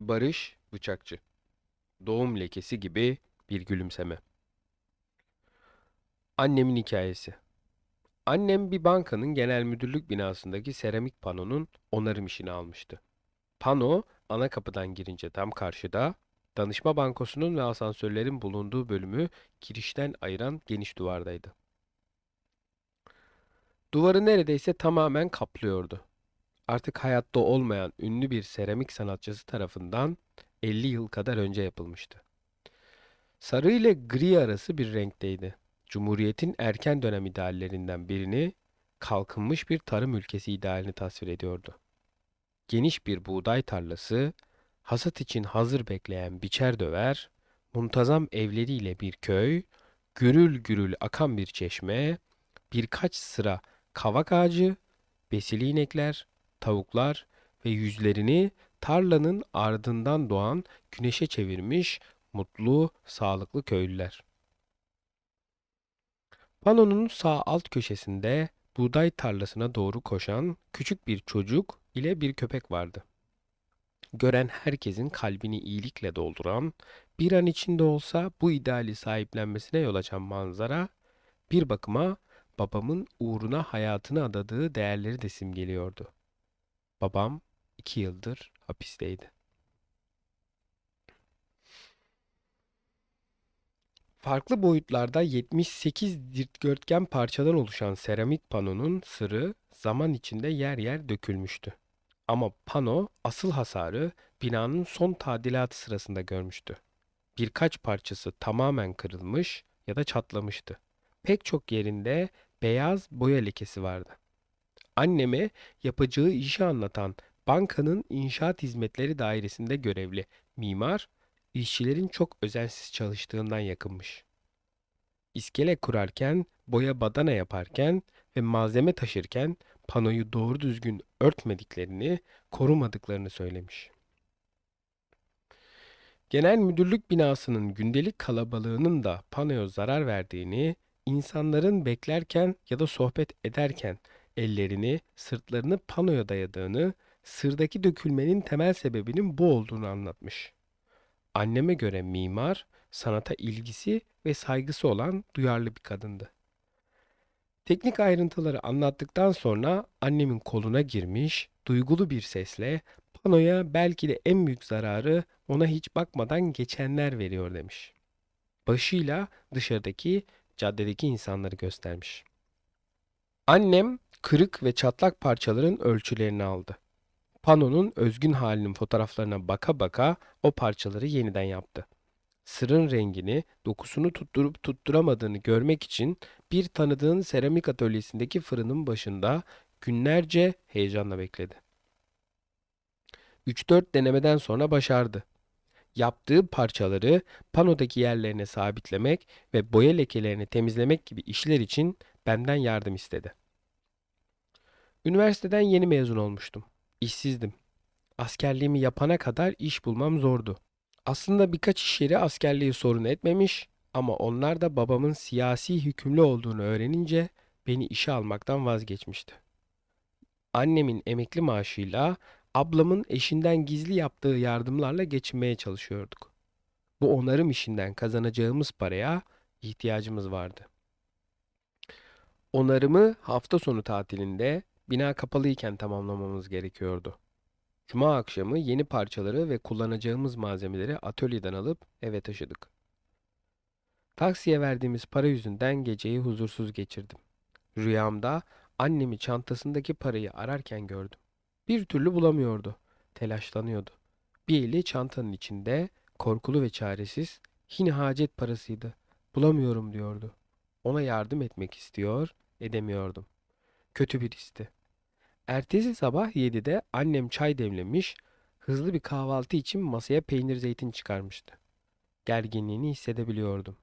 Barış Bıçakçı. Doğum lekesi gibi bir gülümseme. Annemin hikayesi. Annem bir bankanın genel müdürlük binasındaki seramik panonun onarım işini almıştı. Pano ana kapıdan girince tam karşıda, danışma bankosunun ve asansörlerin bulunduğu bölümü girişten ayıran geniş duvardaydı. Duvarı neredeyse tamamen kaplıyordu. Artık hayatta olmayan ünlü bir seramik sanatçısı tarafından 50 yıl kadar önce yapılmıştı. Sarı ile gri arası bir renkteydi. Cumhuriyetin erken dönem ideallerinden birini, kalkınmış bir tarım ülkesi idealini tasvir ediyordu. Geniş bir buğday tarlası, hasat için hazır bekleyen biçer döver, muntazam evleriyle bir köy, gürül gürül akan bir çeşme, birkaç sıra kavak ağacı, besili inekler, tavuklar ve yüzlerini tarlanın ardından doğan güneşe çevirmiş mutlu, sağlıklı köylüler. Panonun sağ alt köşesinde buğday tarlasına doğru koşan küçük bir çocuk ile bir köpek vardı. Gören herkesin kalbini iyilikle dolduran, bir an içinde olsa bu ideali sahiplenmesine yol açan manzara, bir bakıma babamın uğruna hayatını adadığı değerleri de simgeliyordu. Babam iki yıldır hapisteydi. Farklı boyutlarda 78 dikdörtgen parçadan oluşan seramik panonun sırrı zaman içinde yer yer dökülmüştü. Ama pano asıl hasarı binanın son tadilatı sırasında görmüştü. Birkaç parçası tamamen kırılmış ya da çatlamıştı. Pek çok yerinde beyaz boya lekesi vardı. Anneme yapacağı işi anlatan bankanın inşaat hizmetleri dairesinde görevli mimar, işçilerin çok özensiz çalıştığından yakınmış. İskele kurarken, boya badana yaparken ve malzeme taşırken panoyu doğru düzgün örtmediklerini, korumadıklarını söylemiş. Genel müdürlük binasının gündelik kalabalığının da panoya zarar verdiğini, insanların beklerken ya da sohbet ederken ellerini, sırtlarını panoya dayadığını, sırdaki dökülmenin temel sebebinin bu olduğunu anlatmış. Anneme göre mimar, sanata ilgisi ve saygısı olan duyarlı bir kadındı. Teknik ayrıntıları anlattıktan sonra annemin koluna girmiş, duygulu bir sesle panoya belki de en büyük zararı ona hiç bakmadan geçenler veriyor demiş. Başıyla dışarıdaki caddedeki insanları göstermiş. Annem kırık ve çatlak parçaların ölçülerini aldı. Panonun özgün halinin fotoğraflarına baka baka o parçaları yeniden yaptı. Sırın rengini, dokusunu tutturup tutturamadığını görmek için bir tanıdığın seramik atölyesindeki fırının başında günlerce heyecanla bekledi. 3-4 denemeden sonra başardı. Yaptığı parçaları panodaki yerlerine sabitlemek ve boya lekelerini temizlemek gibi işler için benden yardım istedi. Üniversiteden yeni mezun olmuştum. İşsizdim. Askerliğimi yapana kadar iş bulmam zordu. Aslında birkaç iş yeri askerliği sorun etmemiş ama onlar da babamın siyasi hükümlü olduğunu öğrenince beni işe almaktan vazgeçmişti. Annemin emekli maaşıyla ablamın eşinden gizli yaptığı yardımlarla geçinmeye çalışıyorduk. Bu onarım işinden kazanacağımız paraya ihtiyacımız vardı. Onarımı hafta sonu tatilinde bina kapalıyken tamamlamamız gerekiyordu. Cuma akşamı yeni parçaları ve kullanacağımız malzemeleri atölyeden alıp eve taşıdık. Taksiye verdiğimiz para yüzünden geceyi huzursuz geçirdim. Rüyamda annemi çantasındaki parayı ararken gördüm. Bir türlü bulamıyordu. Telaşlanıyordu. Bir eli çantanın içinde, korkulu ve çaresiz, yine hacet parasıydı. Bulamıyorum diyordu. Ona yardım etmek istiyor, edemiyordum. Kötü bir histi. Ertesi sabah 7'de annem çay demlemiş, hızlı bir kahvaltı için masaya peynir zeytin çıkarmıştı. Gerginliğini hissedebiliyordum.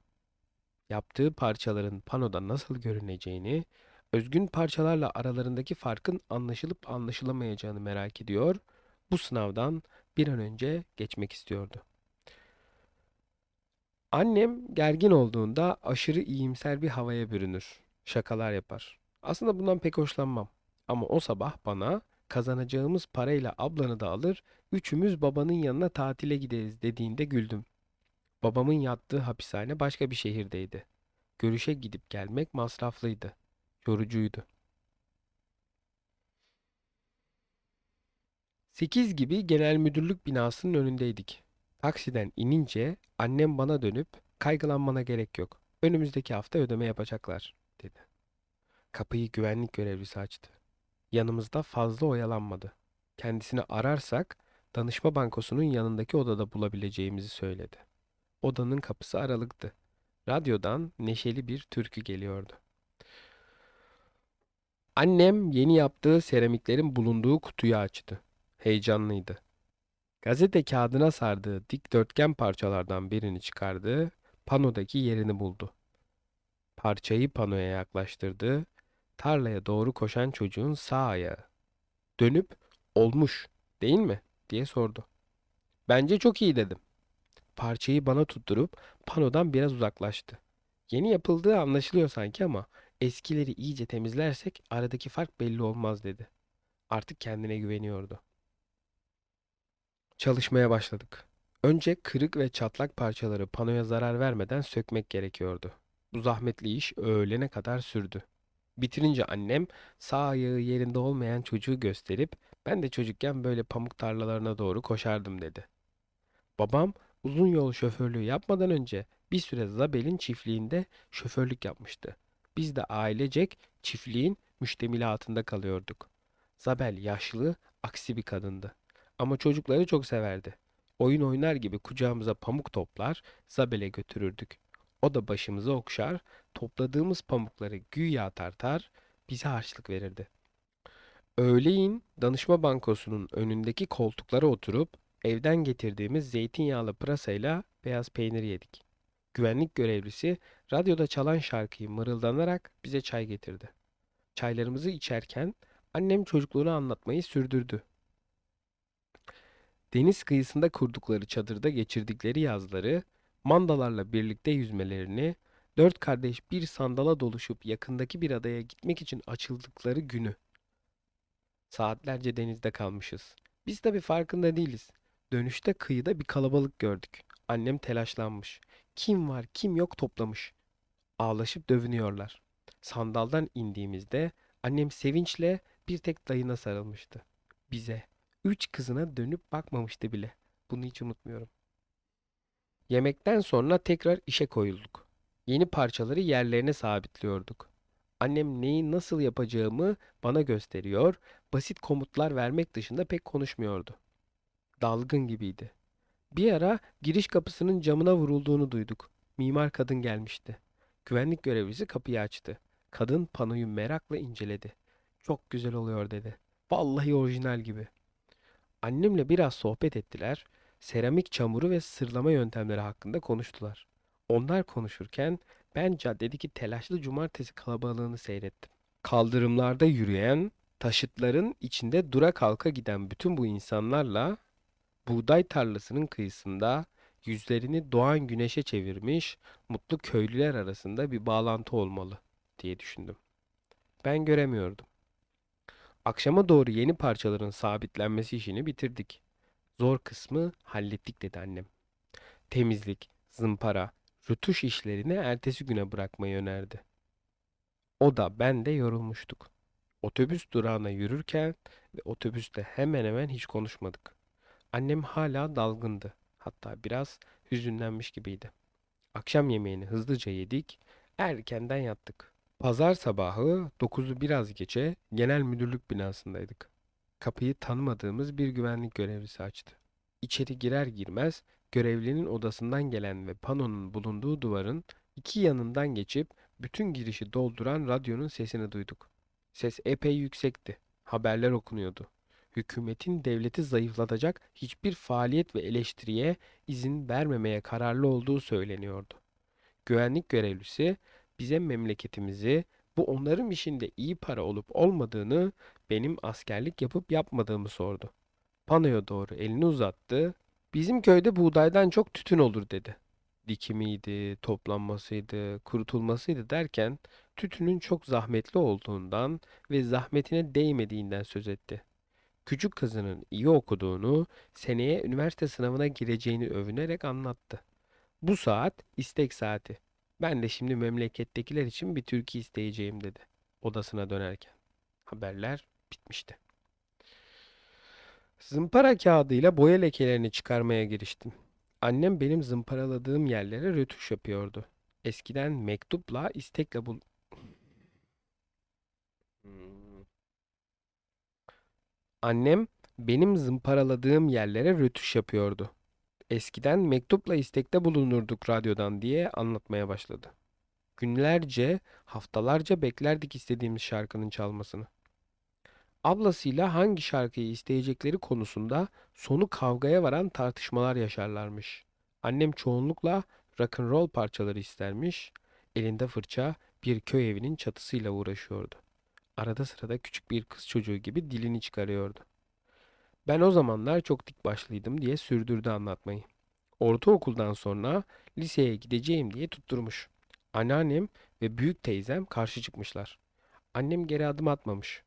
Yaptığı parçaların panoda nasıl görüneceğini, özgün parçalarla aralarındaki farkın anlaşılıp anlaşılamayacağını merak ediyor, bu sınavdan bir an önce geçmek istiyordu. Annem gergin olduğunda aşırı iyimser bir havaya bürünür, şakalar yapar. Aslında bundan pek hoşlanmam. Ama o sabah bana kazanacağımız parayla ablanı da alır, üçümüz babanın yanına tatile gideriz dediğinde güldüm. Babamın yattığı hapishane başka bir şehirdeydi. Görüşe gidip gelmek masraflıydı. Yorucuydu. Sekiz gibi genel müdürlük binasının önündeydik. Taksiden inince annem bana dönüp kaygılanmana gerek yok. Önümüzdeki hafta ödeme yapacaklar dedi. Kapıyı güvenlik görevlisi açtı. Yanımızda fazla oyalanmadı. Kendisini ararsak danışma bankosunun yanındaki odada bulabileceğimizi söyledi. Odanın kapısı aralıktı. Radyodan neşeli bir türkü geliyordu. Annem yeni yaptığı seramiklerin bulunduğu kutuyu açtı. Heyecanlıydı. Gazete kağıdına sardığı dikdörtgen parçalardan birini çıkardı, panodaki yerini buldu. Parçayı panoya yaklaştırdı, tarlaya doğru koşan çocuğun sağ ayağı. Dönüp, olmuş, değil mi? diye sordu. Bence çok iyi dedim. Parçayı bana tutturup panodan biraz uzaklaştı. Yeni yapıldığı anlaşılıyor sanki ama eskileri iyice temizlersek aradaki fark belli olmaz dedi. Artık kendine güveniyordu. Çalışmaya başladık. Önce kırık ve çatlak parçaları panoya zarar vermeden sökmek gerekiyordu. Bu zahmetli iş öğlene kadar sürdü. Bitirince annem sağ ayağı yerinde olmayan çocuğu gösterip ben de çocukken böyle pamuk tarlalarına doğru koşardım dedi. Babam uzun yol şoförlüğü yapmadan önce bir süre Zabel'in çiftliğinde şoförlük yapmıştı. Biz de ailecek çiftliğin müştemilatında kalıyorduk. Zabel yaşlı, aksi bir kadındı. Ama çocukları çok severdi. Oyun oynar gibi kucağımıza pamuk toplar, Zabel'e götürürdük. O da başımızı okşar, topladığımız pamukları güya tartar, bize harçlık verirdi. Öğleyin danışma bankosunun önündeki koltuklara oturup evden getirdiğimiz zeytinyağlı pırasayla beyaz peynir yedik. Güvenlik görevlisi radyoda çalan şarkıyı mırıldanarak bize çay getirdi. Çaylarımızı içerken annem çocukluğunu anlatmayı sürdürdü. Deniz kıyısında kurdukları çadırda geçirdikleri yazları, mandalarla birlikte yüzmelerini, dört kardeş bir sandala doluşup yakındaki bir adaya gitmek için açıldıkları günü. Saatlerce denizde kalmışız. Biz tabii farkında değiliz. Dönüşte kıyıda bir kalabalık gördük. Annem telaşlanmış. Kim var kim yok toplamış. Ağlaşıp dövünüyorlar. Sandaldan indiğimizde annem sevinçle bir tek dayına sarılmıştı. Bize, üç kızına dönüp bakmamıştı bile. Bunu hiç unutmuyorum. Yemekten sonra tekrar işe koyulduk. Yeni parçaları yerlerine sabitliyorduk. Annem neyi nasıl yapacağımı bana gösteriyor, basit komutlar vermek dışında pek konuşmuyordu. Dalgın gibiydi. Bir ara giriş kapısının camına vurulduğunu duyduk. Mimar kadın gelmişti. Güvenlik görevlisi kapıyı açtı. Kadın panoyu merakla inceledi. Çok güzel oluyor dedi. Vallahi orijinal gibi. Annemle biraz sohbet ettiler. Seramik çamuru ve sırlama yöntemleri hakkında konuştular. Onlar konuşurken ben caddedeki telaşlı cumartesi kalabalığını seyrettim. Kaldırımlarda yürüyen, taşıtların içinde dura kalka giden bütün bu insanlarla buğday tarlasının kıyısında yüzlerini doğan güneşe çevirmiş mutlu köylüler arasında bir bağlantı olmalı diye düşündüm. Ben göremiyordum. Akşama doğru yeni parçaların sabitlenmesi işini bitirdik. Zor kısmı hallettik dedi annem. Temizlik, zımpara, rütuş işlerini ertesi güne bırakmayı önerdi. O da ben de yorulmuştuk. Otobüs durağına yürürken ve otobüste hemen hemen hiç konuşmadık. Annem hala dalgındı. Hatta biraz hüzünlenmiş gibiydi. Akşam yemeğini hızlıca yedik, erkenden yattık. Pazar sabahı 9'u biraz geçe genel müdürlük binasındaydık. Kapıyı tanımadığımız bir güvenlik görevlisi açtı. İçeri girer girmez görevlinin odasından gelen ve panonun bulunduğu duvarın iki yanından geçip bütün girişi dolduran radyonun sesini duyduk. Ses epey yüksekti. Haberler okunuyordu. Hükümetin devleti zayıflatacak hiçbir faaliyet ve eleştiriye izin vermemeye kararlı olduğu söyleniyordu. Güvenlik görevlisi bize memleketimizi, bu onların işinde iyi para olup olmadığını, benim askerlik yapıp yapmadığımı sordu. Panoya doğru elini uzattı. Bizim köyde buğdaydan çok tütün olur dedi. Dikimiydi, toplanmasıydı, kurutulmasıydı derken tütünün çok zahmetli olduğundan ve zahmetine değmediğinden söz etti. Küçük kızının iyi okuduğunu, seneye üniversite sınavına gireceğini övünerek anlattı. Bu saat istek saati. Ben de şimdi memlekettekiler için bir türkü isteyeceğim dedi odasına dönerken. Haberler bitmişti. Zımpara kağıdıyla boya lekelerini çıkarmaya giriştim. Annem benim zımparaladığım yerlere rötuş yapıyordu. Eskiden mektupla, istekle bul... Annem benim zımparaladığım yerlere rötuş yapıyordu. Eskiden mektupla istekte bulunurduk radyodan diye anlatmaya başladı. Günlerce, haftalarca beklerdik istediğimiz şarkının çalmasını. Ablasıyla hangi şarkıyı isteyecekleri konusunda sonu kavgaya varan tartışmalar yaşarlarmış. Annem çoğunlukla rock and roll parçaları istermiş, elinde fırça bir köy evinin çatısıyla uğraşıyordu. Arada sırada küçük bir kız çocuğu gibi dilini çıkarıyordu. Ben o zamanlar çok dik başlıydım diye sürdürdü anlatmayı. Ortaokuldan sonra liseye gideceğim diye tutturmuş. Anneannem ve büyük teyzem karşı çıkmışlar. Annem geri adım atmamış.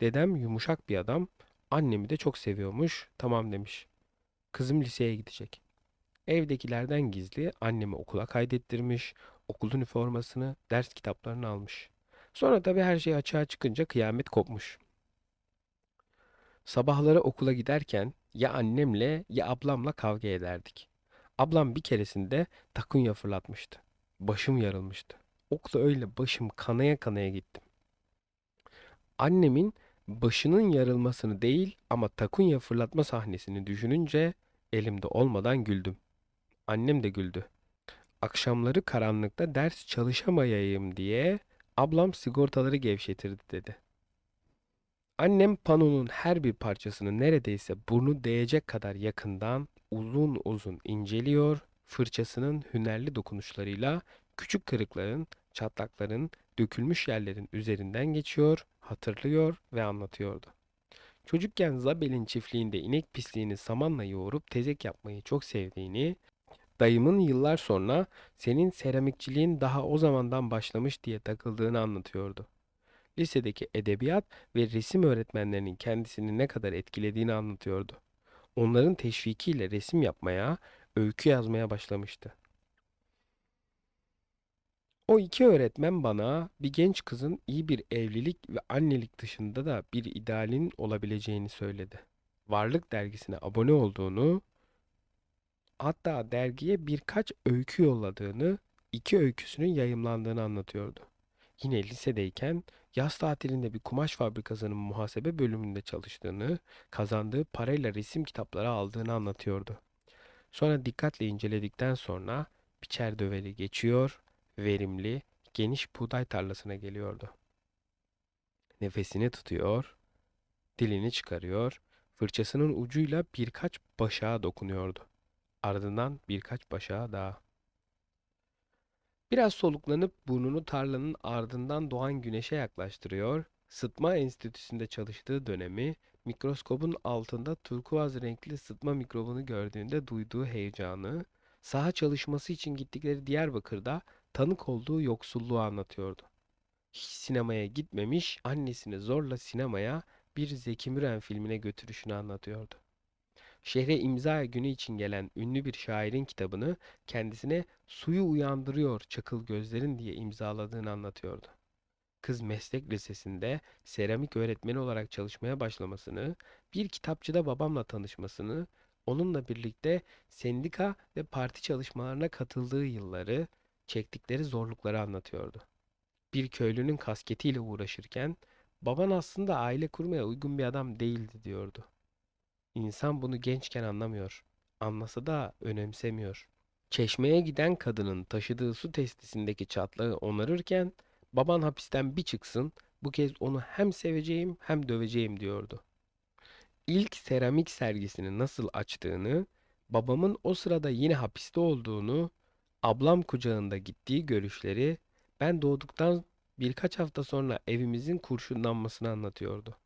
Dedem yumuşak bir adam, annemi de çok seviyormuş, tamam demiş. Kızım liseye gidecek. Evdekilerden gizli annemi okula kaydettirmiş, okul üniformasını, ders kitaplarını almış. Sonra tabii her şey açığa çıkınca kıyamet kopmuş. Sabahları okula giderken ya annemle ya ablamla kavga ederdik. Ablam bir keresinde takunya fırlatmıştı. Başım yarılmıştı. Okula öyle başım kanaya kanaya gittim. Annemin başının yarılmasını değil ama takunya fırlatma sahnesini düşününce elimde olmadan güldüm. Annem de güldü. Akşamları karanlıkta ders çalışamayayım diye ablam sigortaları gevşetirdi dedi. Annem panonun her bir parçasını neredeyse burnu değecek kadar yakından uzun uzun inceliyor, fırçasının hünerli dokunuşlarıyla küçük kırıkların, çatlakların, dökülmüş yerlerin üzerinden geçiyor, hatırlıyor ve anlatıyordu. Çocukken Zabel'in çiftliğinde inek pisliğini samanla yoğurup tezek yapmayı çok sevdiğini, dayımın yıllar sonra senin seramikçiliğin daha o zamandan başlamış diye takıldığını anlatıyordu. Lisedeki edebiyat ve resim öğretmenlerinin kendisini ne kadar etkilediğini anlatıyordu. Onların teşvikiyle resim yapmaya, öykü yazmaya başlamıştı. O iki öğretmen bana bir genç kızın iyi bir evlilik ve annelik dışında da bir idealin olabileceğini söyledi. Varlık dergisine abone olduğunu, hatta dergiye birkaç öykü yolladığını, iki öyküsünün yayımlandığını anlatıyordu. Yine lisedeyken yaz tatilinde bir kumaş fabrikasının muhasebe bölümünde çalıştığını, kazandığı parayla resim kitapları aldığını anlatıyordu. Sonra dikkatle inceledikten sonra biçer döveli geçiyor, verimli, geniş buğday tarlasına geliyordu. Nefesini tutuyor, dilini çıkarıyor, fırçasının ucuyla birkaç başağa dokunuyordu. Ardından birkaç başağa daha. Biraz soluklanıp burnunu tarlanın ardından doğan güneşe yaklaştırıyor, sıtma enstitüsünde çalıştığı dönemi, mikroskobun altında turkuaz renkli sıtma mikrobunu gördüğünde duyduğu heyecanı, saha çalışması için gittikleri Diyarbakır'da tanık olduğu yoksulluğu anlatıyordu. Hiç sinemaya gitmemiş, annesini zorla sinemaya bir Zeki Müren filmine götürüşünü anlatıyordu. Şehre imza günü için gelen ünlü bir şairin kitabını kendisine suyu uyandırıyor çakıl gözlerin diye imzaladığını anlatıyordu. Kız meslek lisesinde seramik öğretmeni olarak çalışmaya başlamasını, bir kitapçıda babamla tanışmasını, onunla birlikte sendika ve parti çalışmalarına katıldığı yılları, çektikleri zorlukları anlatıyordu. Bir köylünün kasketiyle uğraşırken, baban aslında aile kurmaya uygun bir adam değildi diyordu. İnsan bunu gençken anlamıyor. Anlasa da önemsemiyor. Çeşmeye giden kadının taşıdığı su testisindeki çatlağı onarırken baban hapisten bir çıksın bu kez onu hem seveceğim hem döveceğim diyordu. İlk seramik sergisini nasıl açtığını, babamın o sırada yine hapiste olduğunu, ablam kucağında gittiği görüşleri, ben doğduktan birkaç hafta sonra evimizin kurşunlanmasını anlatıyordu.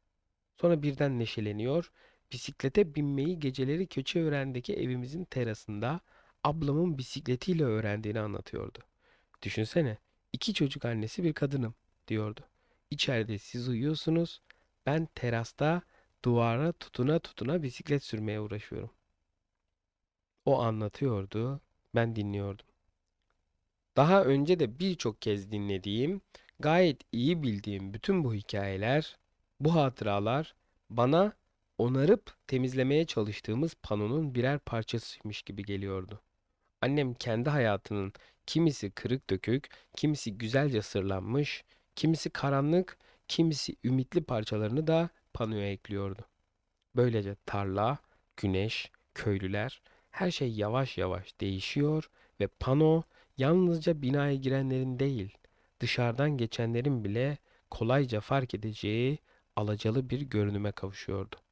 Sonra birden neşeleniyor Bisiklete binmeyi geceleri Keçiören'deki evimizin terasında ablamın bisikletiyle öğrendiğini anlatıyordu. Düşünsene, iki çocuk annesi bir kadınım diyordu. İçeride siz uyuyorsunuz, ben terasta duvara tutuna tutuna bisiklet sürmeye uğraşıyorum. O anlatıyordu, ben dinliyordum. Daha önce de birçok kez dinlediğim, gayet iyi bildiğim bütün bu hikayeler, bu hatıralar bana onarıp temizlemeye çalıştığımız panonun birer parçasıymış gibi geliyordu. Annem kendi hayatının kimisi kırık dökük, kimisi güzelce sırlanmış, kimisi karanlık, kimisi ümitli parçalarını da panoya ekliyordu. Böylece tarla, güneş, köylüler, her şey yavaş yavaş değişiyor ve pano yalnızca binaya girenlerin değil, dışarıdan geçenlerin bile kolayca fark edeceği alacalı bir görünüme kavuşuyordu.